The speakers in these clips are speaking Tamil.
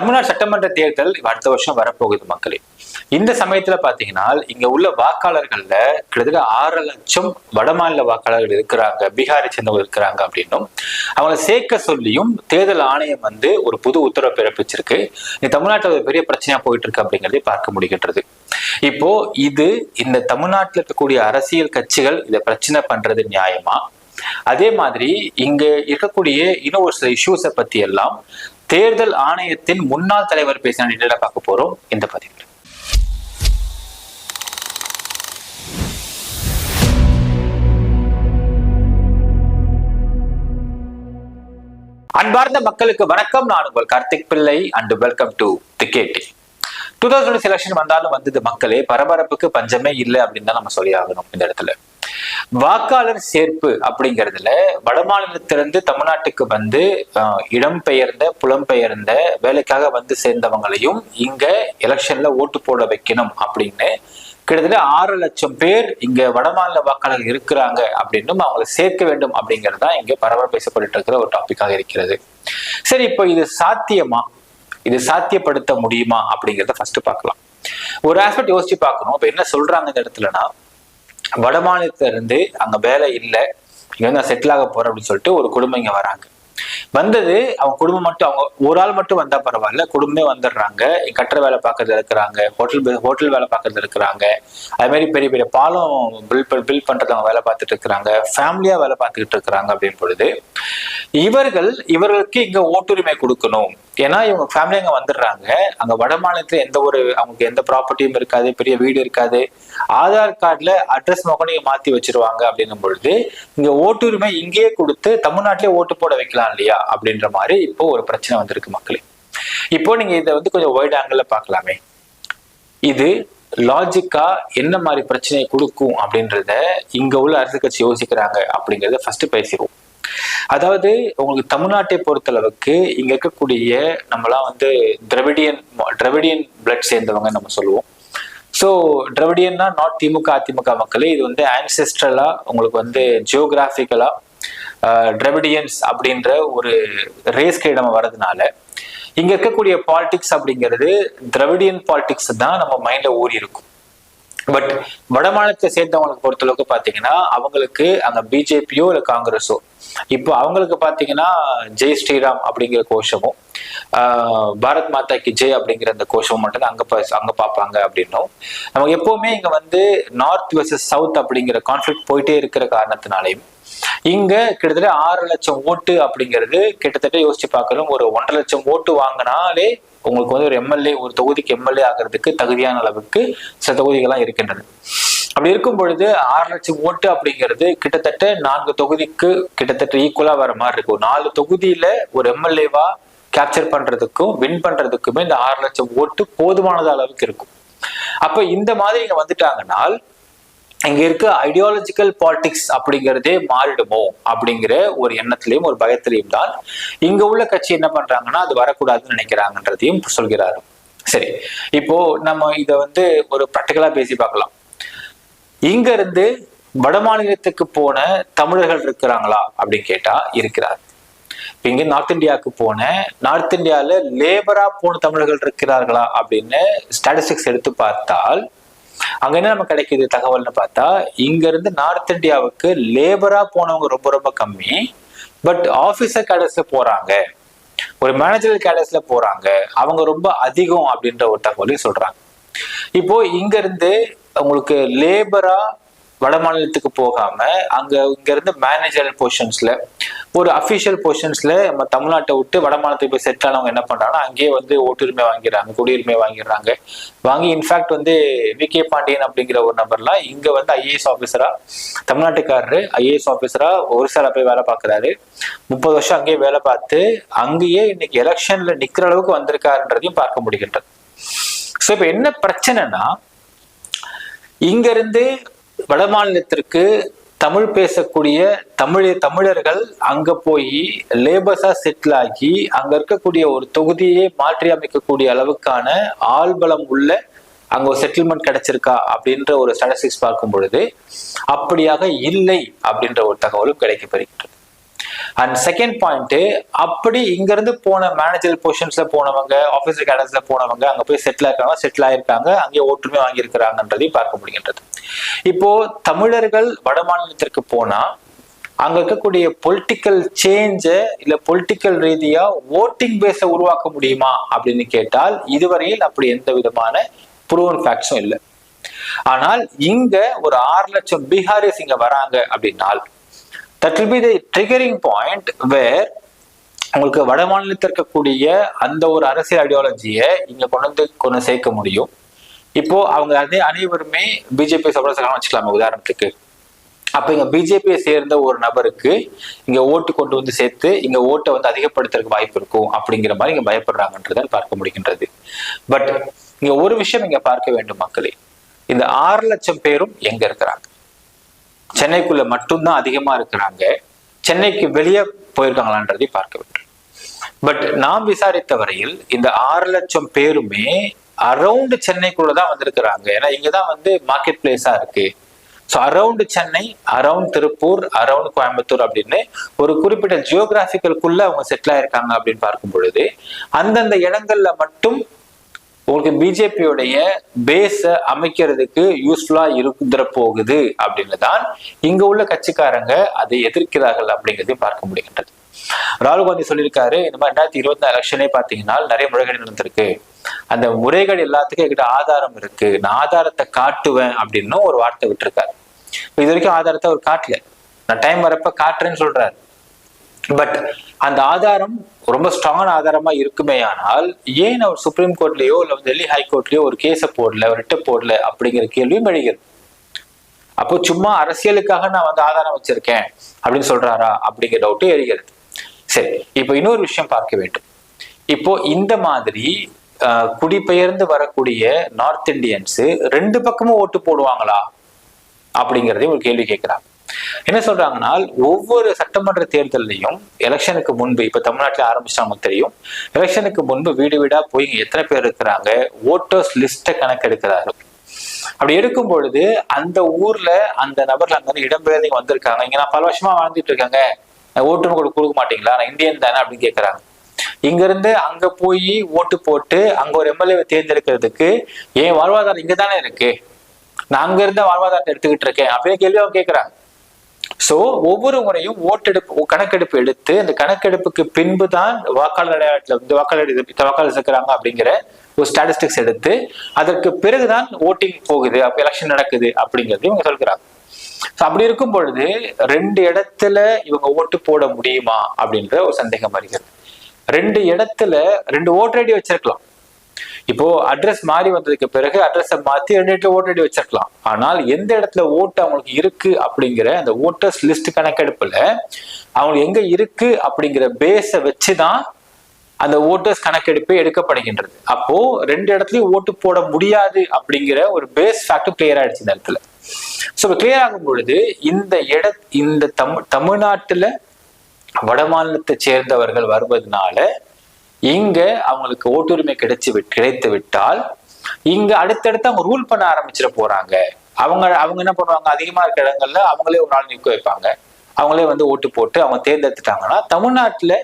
தமிழ்நாடு சட்டமன்ற தேர்தல் அடுத்த வருஷம் வரப்போகுது மக்களே. இந்த சமயத்துல பாத்தீங்கன்னா இங்க உள்ள வாக்காளர்கள்ல கிட்டத்தட்ட ஆறு லட்சம் வடமாநில வாக்காளர்கள் இருக்கிறாங்க பீகாரை சேர்ந்தவங்க இருக்கிறாங்க அப்படின்னும். அவங்கள சேர்க்க சொல்லியும் தேர்தல் ஆணையம் வந்து ஒரு புது உத்தரவு பிறப்பிச்சிருக்கு. இந்த தமிழ்நாட்டில் ஒரு பெரிய பிரச்சனையா போயிட்டு இருக்கு அப்படிங்கிறதை பார்க்க முடிகின்றது. இப்போ இது இந்த தமிழ்நாட்டில் இருக்கக்கூடிய அரசியல் கட்சிகள் இதை பிரச்சனை பண்றது நியாயமா? அதே மாதிரி இங்க இருக்கக்கூடிய இன்னும் ஒரு சில இஷ்யூஸை பத்தி எல்லாம் தேர்தல் ஆணையத்தின் முன்னாள் தலைவர் பேசின நிலையில பார்க்க போறோம். இந்த பதிவில். அன்பார்ந்த மக்களுக்கு வணக்கம். நான் உங்கள் Karthik Pillai and welcome to திகேடி two thousand selection வந்தாலும் வந்தது மக்களே பரபரப்புக்கு பஞ்சமே இல்லை அப்படின்னு தான் நம்ம சொல்லி ஆகணும் இந்த இடத்துல. வாக்காளர் சேர்ப்பு அப்படிங்கிறதுல வடமாநிலத்திலிருந்து தமிழ்நாட்டுக்கு வந்து இடம் இடம்பெயர்ந்த புலம்பெயர்ந்த வேலைக்காக வந்து சேர்ந்தவங்களையும் இங்க எலெக்ஷன்ல ஓட்டு போட வைக்கணும் அப்படின்னு கிட்டத்தட்ட ஆறு லட்சம் பேர் இங்க வடமாநில வாக்காளர்கள் இருக்கிறாங்க அப்படின்னும் அவங்களை சேர்க்க வேண்டும் அப்படிங்கிறது தான் இங்க பரவல் பேசப்பட்டு இருக்கிற ஒரு டாபிக்காக இருக்கிறது. சரி இப்போ இது சாத்தியமா? இது சாத்தியப்படுத்த முடியுமா அப்படிங்கிறத ஃபர்ஸ்ட் பார்க்கலாம். ஒரு ஆஸ்பெக்ட் யோசிச்சு பார்க்கணும். இப்போ என்ன சொல்றாங்க இந்த இடத்துலனா வட மாநிலத்துல இருந்து அங்க வேலை இல்லை. இங்க வந்து நான் செட்டில் ஆக போறேன் அப்படின்னு சொல்லிட்டு ஒரு குடும்பம் இங்க வராங்க. வந்தது அவங்க குடும்பம் மட்டும் அவங்க ஒரு ஆள் மட்டும் வந்தா பரவாயில்ல. குடும்பமே வந்துடுறாங்க. கட்டுற வேலை பார்க்கறது இருக்கிறாங்க ஹோட்டல் ஹோட்டல் வேலை பார்க்கறது இருக்கிறாங்க அது மாதிரி பெரிய பெரிய பாலம் பில் பில் பண்றது அவங்க வேலை பார்த்துட்டு இருக்கிறாங்க. ஃபேமிலியா வேலை பார்த்துக்கிட்டு இருக்கிறாங்க அப்படின்னு பொழுது இவர்கள் இவர்களுக்கு இங்க ஓட்டுரிமை கொடுக்கணும். ஏன்னா இவங்க ஃபேமிலி அங்கே வந்துடுறாங்க. அங்க வட மாநிலத்துல எந்த ஒரு அவங்களுக்கு எந்த ப்ராப்பர்ட்டியும் இருக்காது பெரிய வீடு இருக்காது. ஆதார் கார்டுல அட்ரஸ் மொக்க நீங்க மாத்தி வச்சிருவாங்க அப்படின்னும் பொழுது இங்க ஓட்டுரிமை இங்கேயே கொடுத்து தமிழ்நாட்டிலே ஓட்டு போட வைக்கலாம் இல்லையா? அப்படின்ற மாதிரி இப்போ ஒரு பிரச்சனை வந்திருக்கு மக்களே. இப்போ நீங்க இதை வந்து கொஞ்சம் ஒய்ட் ஆங்கிள் பார்க்கலாமே. இது லாஜிக்கா என்ன மாதிரி பிரச்சனையை கொடுக்கும் அப்படின்றத இங்க உள்ள அரசு கட்சி யோசிக்கிறாங்க அப்படிங்கறத ஃபர்ஸ்ட் பேசிடுவோம். அதாவது உங்களுக்கு தமிழ்நாட்டை பொறுத்தளவுக்கு இங்க இருக்கக்கூடிய நம்மலாம் வந்து திரவிடியன் திரவிடியன் பிளட் சேர்ந்தவங்க நம்ம சொல்லுவோம். ஸோ திரவிடியன்னா நாட் திமுக அதிமுக மக்களே இது வந்து ஆன்செஸ்ட்ரலா உங்களுக்கு வந்து ஜியோகிராபிக்கலா டிரவிடியன்ஸ் அப்படின்ற ஒரு ரேஸ்க்கு நம்ம வர்றதுனால இங்க இருக்கக்கூடிய பாலிடிக்ஸ் அப்படிங்கிறது திரவிடியன் பாலிடிக்ஸ் தான் நம்ம மைண்ட்ல ஊறி இருக்கும் பட் வடமாநிலத்தை சேர்ந்தவங்களுக்கு பொறுத்தளவுக்கு பாத்தீங்கன்னா அவங்களுக்கு அங்க பிஜேபியோ இல்ல காங்கிரஸோ இப்போ அவங்களுக்கு பாத்தீங்கன்னா ஜெய் ஸ்ரீராம் அப்படிங்கிற கோஷமும் பாரத் மாதா கி ஜெய் அப்படிங்கிற அந்த கோஷமும் மட்டும் தான் அங்க அங்க பார்ப்பாங்க அப்படின்னும். நமக்கு எப்பவுமே இங்க வந்து நார்த் வெர்சஸ் சவுத் அப்படிங்கிற கான்ஃபிளிக் போயிட்டே இருக்கிற காரணத்தினாலையும் இங்க கிட்டத்தட்ட ஆறு லட்சம் ஓட்டு அப்படிங்கிறது கிட்டத்தட்ட யோசிச்சு பார்க்கணும் ஒரு ஒன்றரை லட்சம் ஓட்டு வாங்கினாலே உங்களுக்கு வந்து ஒரு எம்எல்ஏ ஒரு தொகுதிக்கு எம்எல்ஏ ஆகிறதுக்கு தகுதியான அளவுக்கு சில தொகுதிகள்லாம் இருக்கின்றது. அப்படி இருக்கும் பொழுது ஆறு லட்சம் ஓட்டு அப்படிங்கிறது கிட்டத்தட்ட நான்கு தொகுதிக்கு கிட்டத்தட்ட ஈக்குவலா வர மாதிரி இருக்கும். ஒரு நாலு தொகுதியில ஒரு எம்எல்ஏவா கேப்சர் பண்றதுக்கும் வின் பண்றதுக்குமே இந்த ஆறு லட்சம் ஓட்டு போதுமானது அளவுக்கு இருக்கும். அப்ப இந்த மாதிரி இங்க வந்துட்டாங்கன்னால் இங்க இருக்க ஐடியாலஜிக்கல் பாலிடிக்ஸ் அப்படிங்கிறதே மாறிடுமோ அப்படிங்கிற ஒரு எண்ணத்திலையும் ஒரு பயத்திலையும் தான் இங்க உள்ள கட்சி என்ன பண்றாங்கன்னா அது வரக்கூடாதுன்னு நினைக்கிறாங்கன்றதையும் சொல்கிறாரு. சரி இப்போ நம்ம இத வந்து ஒரு ப்ராக்டிக்கலா பேசி பார்க்கலாம். இங்க இருந்து வட மாநிலத்துக்கு போன தமிழர்கள் இருக்கிறாங்களா அப்படின்னு கேட்டா இருக்கிறார். இங்க நார்த் இந்தியாவுக்கு போன நார்த் இந்தியால லேபரா போன தமிழர்கள் இருக்கிறார்களா அப்படின்னு ஸ்டாட்டிஸ்டிக்ஸ் எடுத்து பார்த்தால் அங்க என்ன நம்ம கிடைக்குது? தகவல்னு பார்த்தா இங்க இருந்து நார்த் இந்தியாவுக்கு லேபரா போனவங்க ரொம்ப ரொம்ப கம்மி. பட் ஆபீசர் கேடர்ஸ்ல போறாங்க. ஒரு மேனேஜர் கேடர்ஸ்ல போறாங்க. அவங்க ரொம்ப அதிகம் அப்படின்ற ஒரு தகவலையும் சொல்றாங்க. இப்போ இங்க இருந்து உங்களுக்கு லேபரா வட மாநிலத்துக்கு போகாம அங்க இங்க இருந்து மேனேஜர் பொசிஷன்ஸ்ல ஒரு அபிஷியல் பொசிஷன்ஸ்ல நம்ம தமிழ்நாட்டை விட்டு வட மாநிலத்துக்கு போய் செட் ஆனவங்க என்ன பண்றாங்கன்னா அங்கேயே வந்து ஓட்டுரிமை வாங்கிடுறாங்க குடியுரிமை வாங்கிடுறாங்க. வாங்கி இன்ஃபேக்ட் வந்து வி கே பாண்டியன் அப்படிங்கிற ஒரு நபர்லாம் இங்க வந்து ஐஏஎஸ் ஆபீசரா தமிழ்நாட்டுக்காரரு ஐஏஎஸ் ஆபீசரா ஒரிசால போய் வேலை பார்க்கறாரு. முப்பது வருஷம் அங்கேயே வேலை பார்த்து அங்கேயே இன்னைக்கு எலெக்ஷன்ல நிக்கிற அளவுக்கு வந்திருக்காருன்றதையும் பார்க்க முடிகின்றது. ஸோ இப்போ என்ன பிரச்சனைனா இங்கிருந்து வட மாநிலத்திற்கு தமிழ் பேசக்கூடிய தமிழ் தமிழர்கள் அங்க போய் லேபர்ஸா செட்டில் ஆகி அங்க இருக்கக்கூடிய ஒரு தொகுதியை மாற்றி அமைக்கக்கூடிய அளவுக்கான ஆள்பலம் உள்ள அங்க ஒரு செட்டில்மெண்ட் கிடைச்சிருக்கா அப்படின்ற ஒரு ஸ்டாட்டிஸ்டிக்ஸ் பார்க்கும் பொழுது அப்படியாக இல்லை அப்படின்ற ஒரு தகவலும் கிடைக்கப்பெறுகின்றது அண்ட் செகண்ட் பாயிண்ட் அப்படி இங்க இருந்து போன மேனேஜர் பொசிஷன்ஸ்ல போனவங்க ஆபீசர் கேடன்ஸ்ல போனவங்க அங்க போய் செட்டில் ஆயிருக்காங்க செட்டில் ஆயிருக்காங்க அங்கே ஒற்றுமை வாங்கியிருக்கிறாங்கன்றதையும் பார்க்க முடிகின்றது. இப்போ தமிழர்கள் வட மாநிலத்திற்கு போனா அங்க இருக்கக்கூடிய பொலிட்டிக்கல் சேஞ்ச இல்ல பொலிட்டிக்கல் ரீதியா ஓட்டிங் பேஸ உருவாக்க முடியுமா அப்படின்னு கேட்டால் இதுவரையில் அப்படி எந்த விதமான ப்ரூவன் ஃபேக்ட்ஸும் இல்லை. ஆனால் இங்க ஒரு ஆறு லட்சம் பீகாரிஸ் இங்க வராங்க அப்படின்னால் that will be the triggering point where உங்களுக்கு வட மாநிலத்தில் இருக்கக்கூடிய அந்த ஒரு அரசியல் ஐடியாலஜியை இங்க கொண்டு வந்து கொண்டு சேர்க்க முடியும். இப்போ அவங்க அதே அனைவருமே பிஜேபி சப்போர்ட் வச்சுக்கலாமா உதாரணத்துக்கு. அப்ப இங்க பிஜேபியை சேர்ந்த ஒரு நபருக்கு இங்க ஓட்டு கொண்டு வந்து சேர்த்து இங்க ஓட்டை வந்து அதிகப்படுத்துறதுக்கு வாய்ப்பு இருக்கும் அப்படிங்கிற மாதிரி இங்க பயப்படுறாங்கன்றதை பார்க்க முடிகின்றது. பட் இங்க ஒரு விஷயம் இங்க பார்க்க வேண்டும் மக்களே. இந்த ஆறு லட்சம் பேரும் எங்க இருக்கிறாங்க? சென்னைக்குள்ள மட்டும்தான் அதிகமா இருக்கிறாங்க. சென்னைக்கு வெளியே போயிருக்காங்களான்றதை பார்க்க வேண்டும். பட் நாம் விசாரித்த வரையில் இந்த ஆறு லட்சம் பேருமே அரௌண்ட் சென்னைக்குள்ள தான் வந்திருக்கிறாங்க. ஏன்னா இங்கதான் வந்து மார்க்கெட் பிளேஸா இருக்கு. So around Chennai around Tiruppur around Coimbatore அப்படின்னு ஒரு குறிப்பிட்ட ஜியோகிராபிக்கலுக்குள்ள அவங்க செட்டில் ஆயிருக்காங்க அப்படின்னு பார்க்கும் பொழுது அந்தந்த இடங்கள்ல மட்டும் உங்களுக்கு பிஜேபியுடைய பேஸ அமைக்கிறதுக்கு யூஸ்ஃபுல்லா இருந்துற போகுது அப்படின்னு தான் இங்க உள்ள கட்சிக்காரங்க அதை எதிர்க்கிறார்கள் அப்படிங்கிறதையும் பார்க்க முடிகின்றது. ராகுல் காந்தி சொல்லியிருக்காரு இந்த மாதிரி ரெண்டாயிரத்தி இருபத்தி நாலு எலெக்ஷனே பாத்தீங்கன்னா நிறைய முறைகேடு நடந்திருக்கு. அந்த முறைகள் எல்லாத்துக்கும் என்கிட்ட ஆதாரம் இருக்கு. நான் ஆதாரத்தை காட்டுவேன் அப்படின்னு ஒரு வார்த்தை விட்டுருக்காரு. இது வரைக்கும் ஆதாரத்தை அவர் காட்டல. நான் டைம் வரப்ப காட்டுறேன்னு சொல்றாரு. பட் அந்த ஆதாரம் ரொம்ப ஸ்ட்ராங்கான ஆதாரமா இருக்குமே ஆனால் ஏன் அவர் சுப்ரீம் கோர்ட்லயோ இல்ல டெல்லி ஹைகோர்ட்லயோ ஒரு கேஸை போடல ஒரு ரிட்ட போடல அப்படிங்கிற கேள்வியும் எழுகிறது. அப்போ சும்மா அரசியலுக்காக நான் வந்து ஆதாரம் வச்சிருக்கேன் அப்படின்னு சொல்றாரா அப்படிங்கிற டவுட்டும் எழுகிறது. சரி இப்போ இன்னொரு விஷயம் பார்க்க வேண்டும். இப்போ இந்த மாதிரி குடிபெயர்ந்து வரக்கூடிய நார்த் இண்டியன்ஸ் ரெண்டு பக்கமும் ஓட்டு போடுவாங்களா அப்படிங்கிறதையும் ஒரு கேள்வி கேட்கிறாங்க என்ன சொல்றாங்கன்னா ஒவ்வொரு சட்டமன்ற தேர்தலையும் எலெக்ஷனுக்கு முன்பு இப்ப தமிழ்நாட்டில் ஆரம்பிச்சா நமக்கு தெரியும் எலெக்ஷனுக்கு முன்பு வீடு வீடா போய் இங்க எத்தனை பேர் இருக்கிறாங்க ஓட்டர்ஸ் லிஸ்ட கணக்கெடுக்கிறாரு அப்படி எடுக்கும் பொழுது அந்த ஊர்ல அந்த நபர்ல அங்க இடம்பெயர்ந்து வந்திருக்காங்க. இங்க நான் பல வருஷமா வாழ்ந்துட்டு இருக்காங்க. ஓட்டுன்னு கூட கொடுக்க மாட்டீங்களா? நான் இந்தியன் தானே அப்படின்னு கேட்கறாங்க இங்க இருந்து அங்க போய் ஓட்டு போட்டு அங்க ஒரு எம்எல்ஏவை தேர்ந்தெடுக்கிறதுக்கு ஏன் வாழ்வாதாரம் இங்க தானே இருக்கு. நான் அங்க இருந்த வாழ்வாதாரத்தை எடுத்துக்கிட்டு இருக்கேன். அப்படின்னு கேள்வி அவங்க கேட்கறாங்க சோ ஒவ்வொரு முறையும் ஓட்டெடுப்பு கணக்கெடுப்பு எடுத்து அந்த கணக்கெடுப்புக்கு பின்பு தான் வாக்காளர் அடையாளத்துல வந்து வாக்காளர் வாக்காளர் இருக்கிறாங்க அப்படிங்கிற ஒரு ஸ்டாட்டிஸ்டிக்ஸ் எடுத்து அதற்கு பிறகுதான் ஓட்டிங் போகுது அப்ப எலெக்ஷன் நடக்குது அப்படிங்கிறது இவங்க சொல்கிறாங்க. அப்படி இருக்கும் பொழுது ரெண்டு இடத்துல இவங்க ஓட்டு போட முடியுமா அப்படின்ற ஒரு சந்தேகம் வருகிறது. ரெண்டு இடத்துல ரெண்டு ஓட்டர் ஐடி வச்சிருக்கலாம். இப்போ அட்ரஸ் மாறி வந்ததுக்கு பிறகு அட்ரஸை மாற்றி ரெண்டு இடத்துல ஓட்டடி வச்சிருக்கலாம். ஆனால் எந்த இடத்துல ஓட்டு அவங்களுக்கு இருக்கு அப்படிங்கிற அந்த ஓட்டர்ஸ் லிஸ்ட் கணக்கெடுப்புல அவங்களுக்கு எங்க இருக்கு அப்படிங்கிற பேஸை வச்சுதான் அந்த ஓட்டர்ஸ் கணக்கெடுப்பே எடுக்கப்படுகின்றது. அப்போ ரெண்டு இடத்துலயும் ஓட்டு போட முடியாது அப்படிங்கிற ஒரு பேஸ் ஃபேக்டர் கிளியர் ஆயிடுச்சு இந்த இடத்துல. ஸோ கிளியர் ஆகும் பொழுது இந்த இட இந்த தமிழ் தமிழ்நாட்டுல வட மாநிலத்தை சேர்ந்தவர்கள் வருவதனால இங்க அவங்களுக்கு ஓட்டுரிமை கிடைச்சி கிடைத்து விட்டால் இங்க அடுத்தடுத்து அவங்க ரூல் பண்ண ஆரம்பிச்சிட போறாங்க. அவங்க அவங்க என்ன பண்ணுவாங்க? அதிகமா இருக்க இடங்கள்ல அவங்களே ஒரு நாள் நிற்க வைப்பாங்க. அவங்களே வந்து ஓட்டு போட்டு அவங்க தேர்ந்தெடுத்துட்டாங்கன்னா தமிழ்நாட்டுல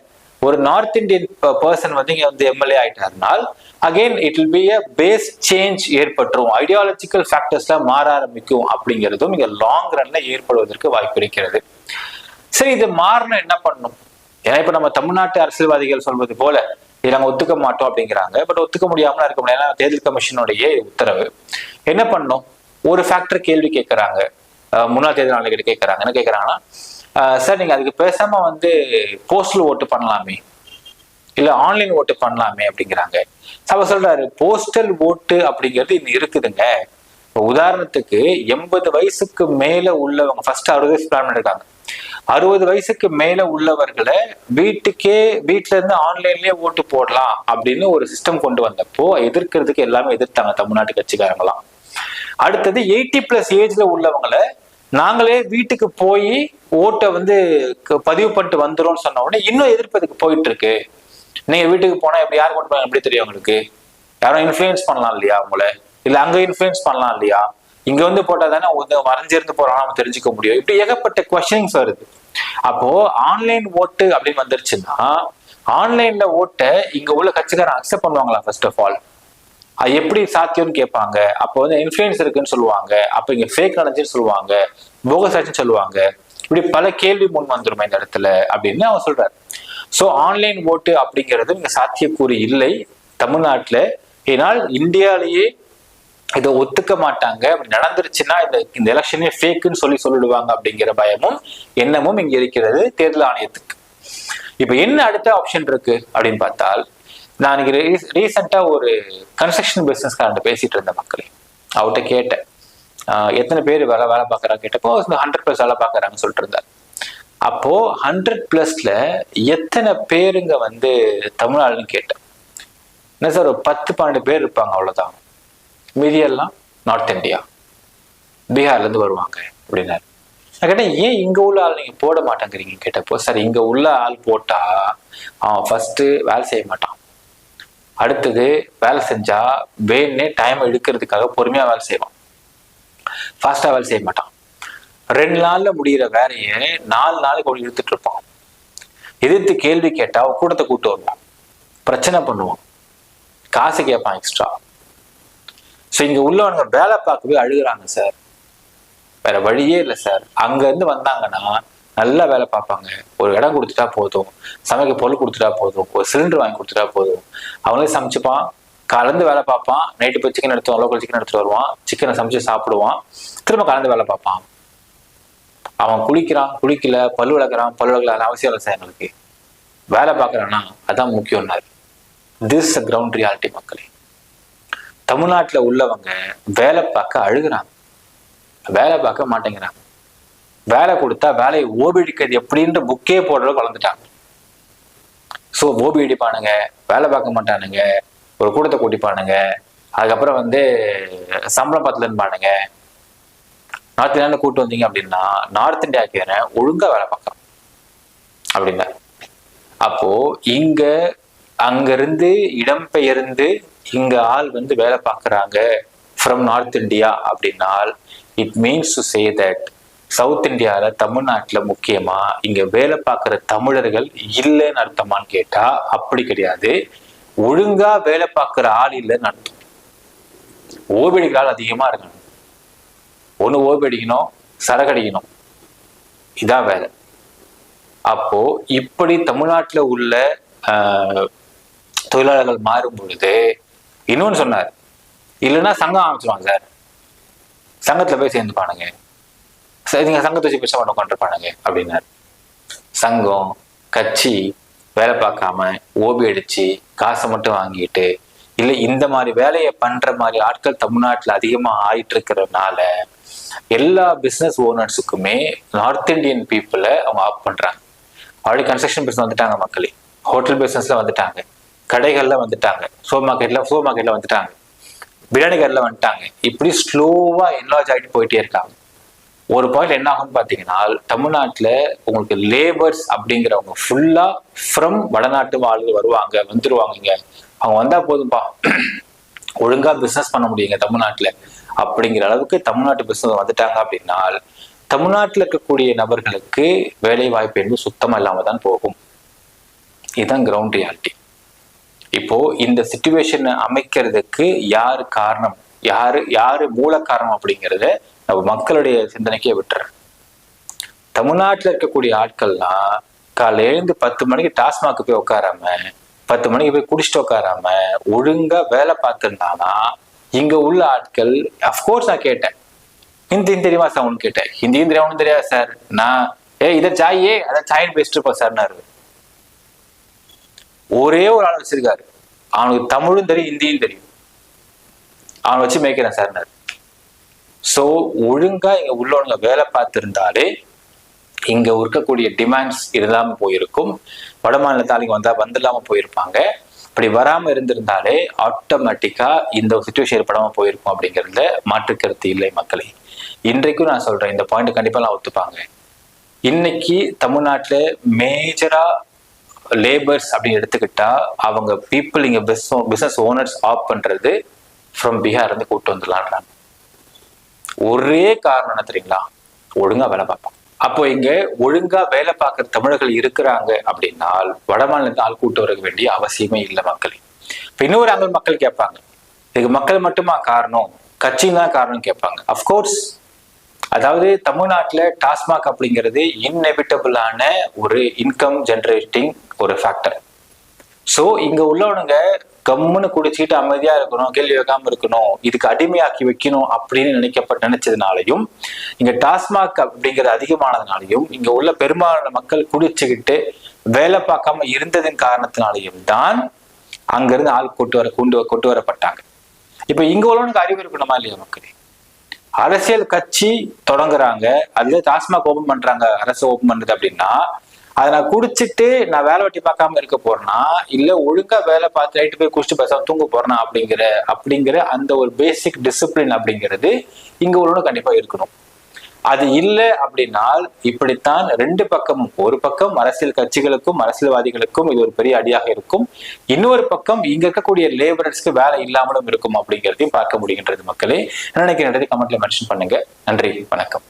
ஒரு நார்த் இந்தியன் பர்சன் வந்து இங்க வந்து MLA ஆயிட்டாருனால் again it will be a phase change ஏற்பட்டுரும். Ideological ஃபேக்டர்ஸ்ல மாற ஆரம்பிக்கும் அப்படிங்கிறதும் இங்க லாங் ரன்ல ஏற்படுவதற்கு வாய்ப்பு இருக்கிறது. சரி இது மாறணும் என்ன பண்ணும் ஏன்னா இப்ப நம்ம தமிழ்நாட்டு அரசியல்வாதிகள் சொல்வது போல இதை நாங்கள் ஒத்துக்க மாட்டோம் அப்படிங்கிறாங்க. பட் ஒத்துக்க முடியாமல் இருக்க முடியாது ஏன்னா தேர்தல் கமிஷனுடைய உத்தரவு. என்ன பண்ணும் ஒரு ஃபேக்டர் கேள்வி கேட்கறாங்க முன்னாள் தேர்தல் ஆணையர்கிட்ட கேட்கறாங்க என்ன கேட்கறாங்கன்னா சார் நீங்க அதுக்கு பேசாம வந்து போஸ்டல் ஓட்டு பண்ணலாமே. இல்ல ஆன்லைன் ஓட்டு பண்ணலாமே அப்படிங்கிறாங்க. அவ சொல்றாரு போஸ்டல் ஓட்டு அப்படிங்கிறது இன்னும் இருக்குதுங்க. உதாரணத்துக்கு எண்பது வயசுக்கு மேல உள்ளவங்க ஃபர்ஸ்ட் அறுபது வயசு பிளான் பண்ணிருக்காங்க. அறுபது வயசுக்கு மேல உள்ளவர்களை வீட்டுக்கே வீட்டுல இருந்து ஆன்லைன்லயே ஓட்டு போடலாம் அப்படின்னு ஒரு சிஸ்டம் கொண்டு வந்தப்போ எதிர்க்கிறதுக்கு எல்லாமே எதிர்த்தாங்க தமிழ்நாட்டு கட்சிக்காரங்களாம். அடுத்தது எயிட்டி பிளஸ் ஏஜ்ல உள்ளவங்களை நாங்களே வீட்டுக்கு போய் ஓட்டை வந்து பதிவு பண்ணிட்டு வந்துடும் சொன்ன உடனே இன்னும் எதிர்ப்பதுக்கு போயிட்டு இருக்கு நீங்க வீட்டுக்கு போனா எப்படி யார் கொண்டு போய் எப்படி தெரியும் உங்களுக்கு? யாரும் இன்ஃபுளுயன்ஸ் பண்ணலாம் இல்லையா உங்களை? இல்ல அங்க இன்ஃபுளுயன்ஸ் பண்ணலாம் இல்லையா? இங்க வந்து போட்டா தானே வந்து மறைஞ்சிருந்து போறான் நம்ம தெரிஞ்சுக்க முடியும். இப்படி ஏகப்பட்ட கொஸ்டின்ஸ் வருது. அப்போ ஆன்லைன் ஓட்டு அப்படின்னு வந்துருச்சுன்னா ஆன்லைன்ல ஓட்டை இங்க உள்ள கட்சிக்காரன் அக்செப்ட் பண்ணுவாங்களா ஃபர்ஸ்ட் ஆஃப் ஆல் அது எப்படி சாத்தியம்னு கேட்பாங்க. அப்போ வந்து இன்ஃபுளுன்ஸ் இருக்குன்னு சொல்லுவாங்க. அப்போ இங்க ஃபேக் நடந்துச்சுன்னு சொல்லுவாங்க. போகஸ் ஆச்சுன்னு சொல்லுவாங்க. இப்படி பல கேள்வி முன் வந்துடும் இந்த இடத்துல அப்படின்னு அவர் சொல்றாரு. ஸோ ஆன்லைன் ஓட்டு அப்படிங்கிறது இங்க சாத்தியக்கூறு இல்லை. தமிழ்நாட்டில் ஏன்னால் இந்தியாலேயே இதை ஒத்துக்க மாட்டாங்க. அப்படி நடந்துருச்சுன்னா இந்த இந்த எலெக்ஷனே ஃபேக்குன்னு சொல்லி சொல்லிடுவாங்க அப்படிங்கிற பயமும் எண்ணமும் இங்க இருக்கிறது தேர்தல் ஆணையத்துக்கு. இப்ப என்ன அடுத்த ஆப்ஷன் இருக்கு அப்படின்னு பார்த்தால் நான் ரீசெண்டா ஒரு கன்ஸ்ட்ரக்ஷன் பிசினஸ்காரன் பேசிட்டு இருந்த மக்களே. அவர்கிட்ட கேட்டேன். எத்தனை பேர் வேலை வேலை பார்க்கறாங்க கேட்டப்போ ஹண்ட்ரட் பிளஸ் வேலை பார்க்கறாங்கன்னு சொல்லிட்டு இருந்தார். அப்போ ஹண்ட்ரட் பிளஸ்ல எத்தனை பேருங்க வந்து தமிழ்நாடுன்னு கேட்டேன். என்ன சார் ஒரு பத்து பன்னெண்டு பேர் இருப்பாங்க அவ்வளவுதான். மீதியெல்லாம் நார்த் இந்தியா பீகார்ல இருந்து வருவாங்க அப்படின்னாரு. நான் கேட்டேன் ஏன் இங்கே உள்ள ஆள் நீங்கள் போட மாட்டேங்கிறீங்க? கேட்டப்போ சார் இங்கே உள்ள ஆள் போட்டால் அவன் ஃபஸ்ட்டு வேலை செய்ய மாட்டான். அடுத்தது வேலை செஞ்சால் வேணுன்னே டைம் எடுக்கிறதுக்காக பொறுமையாக வேலை செய்வான். ஃபாஸ்ட்டாக வேலை செய்ய மாட்டான். ரெண்டு நாளில் முடியிற வேலையை நாலு நாளைக்கு அவன் இழுத்துட்டு இருப்பான். எதிர்த்து கேள்வி கேட்டால் அவன் கூட்டத்தை கூட்டு வருவான். பிரச்சனை பண்ணுவான். காசு கேட்பான் எக்ஸ்ட்ரா ஸோ இங்கே உள்ளவனுங்க வேலை பார்க்கவே அழுகுறாங்க சார் வேற வழியே இல்லை சார் அங்கேருந்து வந்தாங்கன்னா நல்லா வேலை பார்ப்பாங்க. ஒரு இடம் கொடுத்துட்டா போதும். சமைக்க பொருள் கொடுத்துட்டா போதும். ஒரு சிலிண்டர் வாங்கி கொடுத்துட்டா போதும். அவங்களே சமைச்சுப்பான். கலந்து வேலை பார்ப்பான். நைட்டு போய் சிக்கன் எடுத்து லோக்கல் சிக்கன் எடுத்துட்டு வருவான். சிக்கனை சமைச்சு சாப்பிடுவான். திரும்ப கலந்து வேலை பார்ப்பான். அவன் குளிக்கிறான் குளிக்கல பல் விளக்குறான் பல் விளக்கல அவசியம் இல்லை சார் எங்களுக்கு. வேலை பார்க்கறான்னா அதான் முக்கியம்னாரு. திஸ் கிரவுண்ட் ரியாலிட்டி மக்களே. தமிழ்நாட்டில் உள்ளவங்க வேலை பார்க்க அழுகுறாங்க. வேலை பார்க்க மாட்டேங்கிறாங்க. வேலை கொடுத்தா வேலையை ஓபிடிக்கிறது எப்படின்ற புக்கே போடுறது வளர்ந்துட்டாங்க. ஸோ ஓபி அடிப்பானுங்க வேலை பார்க்க மாட்டானுங்க ஒரு கூட்டத்தை கூட்டிப்பானுங்க அதுக்கப்புறம் வந்து சம்பளம் பத்தலன்பானுங்க நார்த் இந்தியாவில் கூட்டு வந்தீங்க அப்படின்னா நார்த் இந்தியாக்காரன் ஒழுங்காக வேலை பார்க்கலாம். அப்படின்னா. அப்போ இங்க அங்கிருந்து இடம்பெயர்ந்து இங்க ஆள் வந்து வேலை பார்க்கறாங்க ஃப்ரம் நார்த் இந்தியா அப்படின்னால் it means to say that south இந்தியால தமிழ்நாட்டில் முக்கியமா இங்க வேலை பார்க்குற தமிழர்கள் இல்லைன்னு அர்த்தமான்னு கேட்டா அப்படி கிடையாது. ஒழுங்கா வேலை பார்க்குற ஆள் இல்லைன்னு அர்த்தம். ஓபிடிக்கிற ஆள் அதிகமா இருக்கணும். ஒண்ணு ஓபி சரகடிக்கணும். இதான் வேலை. அப்போ இப்படி தமிழ்நாட்டில் உள்ள ஆஹ், தொழிலாளர்கள் மாறும் பொழுது இன்னொன்னு சொன்னார். இல்லைன்னா சங்கம் ஆரம்பிச்சிருவாங்க சார். சங்கத்துல போய் சேர்ந்துப்பானுங்க. சரி நீங்க சங்கத்தை வச்சு பிரச்சனை பண்ண உட்காந்துருப்பானுங்க அப்படின்னாரு. சங்கம் கட்சி வேலை பார்க்காம ஓபி அடிச்சு காசை மட்டும் வாங்கிட்டு இல்லை இந்த மாதிரி வேலையை பண்ற மாதிரி ஆட்கள் தமிழ்நாட்டில் அதிகமாக ஆயிட்டு இருக்கிறதுனால எல்லா பிஸ்னஸ் ஓனர்ஸுக்குமே நார்த் இந்தியன் பீப்புளை அவங்க ஆஃப் பண்றாங்க. ஆல்ரெடி கன்ஸ்ட்ரக்ஷன் பிஸ்னஸ் வந்துட்டாங்க மக்களே. ஹோட்டல் பிஸ்னஸில் வந்துட்டாங்க. கடைகள்ல வந்துட்டாங்க. சூப்பர் மார்க்கெட்ல சூப்பர் மார்க்கெட்ல வந்துட்டாங்க. பிரியாணி கடையில் வந்துட்டாங்க. இப்படி ஸ்லோவா என்லார்ஜ் ஆகிட்டு போயிட்டே இருக்காங்க. ஒரு பாயிண்ட் என்ன ஆகும்னு பார்த்தீங்கன்னா தமிழ்நாட்டில் உங்களுக்கு லேபர்ஸ் அப்படிங்கிறவங்க ஃபுல்லா ஃப்ரம் வடநாட்டு ஆளுங்க வருவாங்க வந்துருவாங்க அவங்க வந்தா போதும்பா. ஒழுங்கா பிசினஸ் பண்ண முடியுங்க தமிழ்நாட்டுல. அப்படிங்கிற அளவுக்கு தமிழ்நாட்டு பிசினஸ் வந்துட்டாங்க அப்படின்னா தமிழ்நாட்டில் இருக்கக்கூடிய நபர்களுக்கு வேலை வாய்ப்பு என்பது சுத்தமாக இல்லாமல் தான் போகும். இதுதான் கிரவுண்ட் ரியாலிட்டி இப்போ இந்த சுச்சுவேஷனை அமைக்கிறதுக்கு யாரு காரணம்? யாரு யாரு மூல காரணம் அப்படிங்கிறத நம்ம மக்களுடைய சிந்தனைக்கே விட்டுறேன். தமிழ்நாட்டுல இருக்கக்கூடிய ஆட்கள்லாம் காலைல எழுந்து பத்து மணிக்கு டாஸ்மாக் போய் உட்காராம பத்து மணிக்கு போய் குடிச்சிட்டு உட்காராம ஒழுங்கா வேலை பார்த்துருந்தானா? இங்க உள்ள ஆட்கள் அஃப்கோர்ஸ் நான் கேட்டேன். ஹிந்தி தெரியுமா சார் உனக்கு கேட்டேன் ஹிந்தியும் தெரியும்? தெரியாது சார் நான் ஏ இதை சாயே அதான் சாயின்னு பேசிட்டு இருப்போம் சார்னாரு ஒரே ஒரு ஆள் வச்சிருக்காரு. அவனுக்கு தமிழும் தெரியும் ஹிந்தியும் தெரியும். அவனை வச்சு மேய்க்கிறேன் சார்னாரு ஸோ ஒழுங்கா இங்க உள்ளவங்க வேலை பார்த்திருந்தாலே இங்க இருக்கக்கூடிய டிமாண்ட்ஸ் இல்லாம போயிருக்கும். வட மாநிலத்தாளிங்க வந்தா வந்துடாம போயிருப்பாங்க. அப்படி வராமல் இருந்திருந்தாலே ஆட்டோமேட்டிக்காக இந்த சுச்சுவேஷன் ஏற்படாமல் போயிருக்கும் அப்படிங்கிறதுல மாற்று கருத்து இல்லை மக்களே. இன்றைக்கும் நான் சொல்கிறேன் இந்த பாயிண்ட் கண்டிப்பாக நான் ஒத்துப்பாங்க. இன்னைக்கு தமிழ்நாட்டில் மேஜராக லேபர்ஸ் அப்படின்னு எடுத்துக்கிட்டா அவங்க பீப்புள் இங்க பிசினஸ் ஓனர்ஸ் ஆப் பண்றது ஃப்ரம் பீகார் இருந்து கூட்டு வந்துடலான்றாங்க. ஒரே காரணம் என்ன தெரியுங்களா? ஒழுங்கா வேலை பார்ப்பான். அப்போ இங்க ஒழுங்கா வேலை பார்க்குற தமிழர்கள் இருக்கிறாங்க அப்படின்னா வட ஆள் கூட்டு வர வேண்டிய அவசியமே இல்லை மக்களே. இப்ப இன்னொரு அங்கே மக்கள் கேட்பாங்க. இதுக்கு மக்கள் மட்டுமா காரணம்? கட்சியும் தான் காரணம் கேட்பாங்க அஃப்கோர்ஸ் அதாவது தமிழ்நாட்டுல டாஸ்மாக் அப்படிங்கிறது இன்னெபிட்டபிளான ஒரு இன்கம் ஜெனரேட்டிங் ஒரு ஃபேக்டர் ஸோ இங்க உள்ளவனுங்க கம்முன்னு குடிச்சிட்டு அமைதியா இருக்கணும் கேள்வி வைக்காம இருக்கணும் இதுக்கு அடிமையாக்கி வைக்கணும் அப்படின்னு நினைக்கப்பட்ட நினைச்சதுனாலையும் இங்க டாஸ்மாக் அப்படிங்கிறது அதிகமானதுனாலையும் இங்க உள்ள பெரும்பாலான மக்கள் குடிச்சுக்கிட்டு வேலை பார்க்காம இருந்ததின் காரணத்தினாலையும் தான் அங்கிருந்து ஆள் கொண்டு வர கொண்டு கொண்டு வரப்பட்டாங்க. இப்ப இங்க உள்ளவனுக்கு அறிவு இருக்கணுமா இல்லையா மக்களே? அரசியல் கட்சி தொடங்குறாங்க. அதுல டாஸ்மாக் ஓபன் பண்றாங்க. அரசு ஓபன் பண்ணுது அப்படின்னா அதை நான் குடிச்சிட்டு நான் வேலை வெட்டி பார்க்காம இருக்க போறேன்னா இல்ல ஒழுங்கா வேலை பார்த்து நைட்டு போய் குடிச்சிட்டு பேசாம தூங்க போறேன்னா அப்படிங்கிற அப்படிங்கிற அந்த ஒரு பேசிக் டிசிப்ளின் அப்படிங்கிறது இங்க உள்ளவனுக்கு கண்டிப்பா இருக்கணும். அது இல்லை அப்படின்னால் இப்படித்தான் ரெண்டு பக்கமும் ஒரு பக்கம் அரசியல் கட்சிகளுக்கும் அரசியல்வாதிகளுக்கும் இது ஒரு பெரிய அடியாக இருக்கும். இன்னொரு பக்கம் இங்க இருக்கக்கூடிய லேபரர்ஸ்க்கு வேலை இல்லாமலும் இருக்கும் அப்படிங்கிறதையும் பார்க்க முடிகின்றது மக்களே. என்ன நினைக்கிறேன் கமெண்ட்ல மென்ஷன் பண்ணுங்க. நன்றி வணக்கம்.